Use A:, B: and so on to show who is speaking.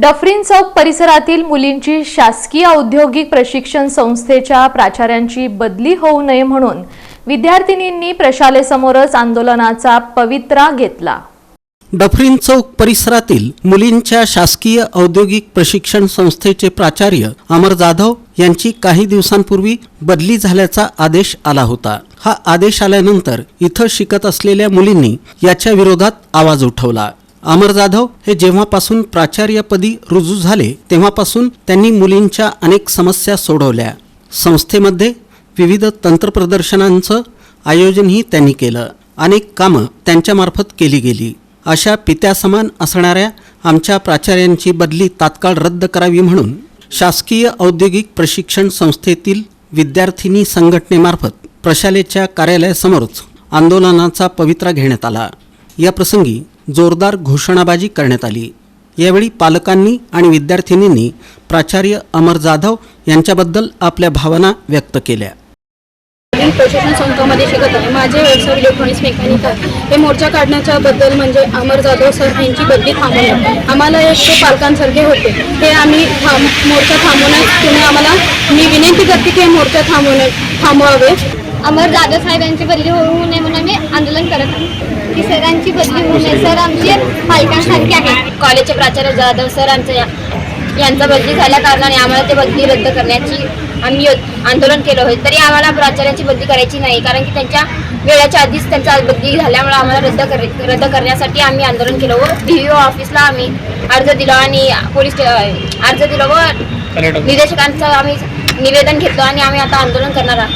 A: Dufferin चौक परिसरातील मुलींची शासकीय औद्योगिक प्रशिक्षण संस्थेच्या प्राचार्यांची बदली होऊ नये म्हणून विद्यार्थिनींनी प्रशालेसमोरच आंदोलनाचा पवित्रा घेतला.
B: डफरीन चौक परिसरातील मुलींच्या शासकीय औद्योगिक प्रशिक्षण संस्थेचे प्राचार्य अमर जाधव यांची काही दिवसांपूर्वी बदली झाल्याचा आदेश आला होता. हा आदेश आल्यानंतर इथं शिकत असलेल्या मुलींनी याच्या विरोधात आवाज उठवला. अमर जाधव हे जेव्हापासून प्राचार्यपदी रुजू झाले तेव्हापासून त्यांनी मुलींच्या अनेक समस्या सोडवल्या. संस्थेमध्ये विविध तंत्रप्रदर्शनांचं आयोजनही त्यांनी केलं. अनेक कामं त्यांच्यामार्फत केली गेली. अशा पित्यासमान असणाऱ्या आमच्या प्राचार्यांची बदली तात्काळ रद्द करावी म्हणून शासकीय औद्योगिक प्रशिक्षण संस्थेतील विद्यार्थिनी संघटनेमार्फत प्रशालेच्या कार्यालयासमोरच आंदोलनाचा पवित्रा घेण्यात आला. या प्रसंगी जोरदार घोषणाबाजी करण्यात आली. यावेळी पालकांनी आणि विद्यार्थिनींनी प्राचार्य अमर जाधव यांच्याबद्दल आपल्या भावना व्यक्त केल्या.
C: मी प्रशिक्षण संस्थामध्ये शिकत आहे. माझे व्यवसाय इलेक्ट्रॉनिक्स मेकॅनिकल हे मोर्चा काढण्याच्या बद्दल म्हणजे अमर जाधव सर यांची बदली थांबवणे आम्हाला एक ते पालकांसारखे होते. हे आम्ही थांब मोर्चा थांबवण्यास तुम्ही आम्हाला मी विनंती करते की हे मोर्चा थांबवणे थांबवावे.
D: अमर जाधव साहेब यांची बदली होऊ नये म्हणून आम्ही आंदोलन करत आहोत. की सरांची बदली होऊ नये. सर आमचे पालकांसारखे आहेत
E: कॉलेजचे प्राचार्य जाधव सरांचं या यांचा बदली झाल्या कारणाने आम्हाला ते बदली रद्द करण्याची आम्ही यो- आंदोलन केलं होतं. तरी आम्हाला प्राचार्यांची बदली करायची नाही कारण की त्यांच्या वेळेच्या आधीच त्यांचा बदली झाल्यामुळे आम्हाला रद्द कर रद्द करण्यासाठी आम्ही आंदोलन केलं व डी ऑफिसला आम्ही अर्ज दिला आणि पोलीस अर्ज दिला व निदेशकांचं आम्ही निवेदन घेतलं आणि आम्ही आता आंदोलन करणार आहोत.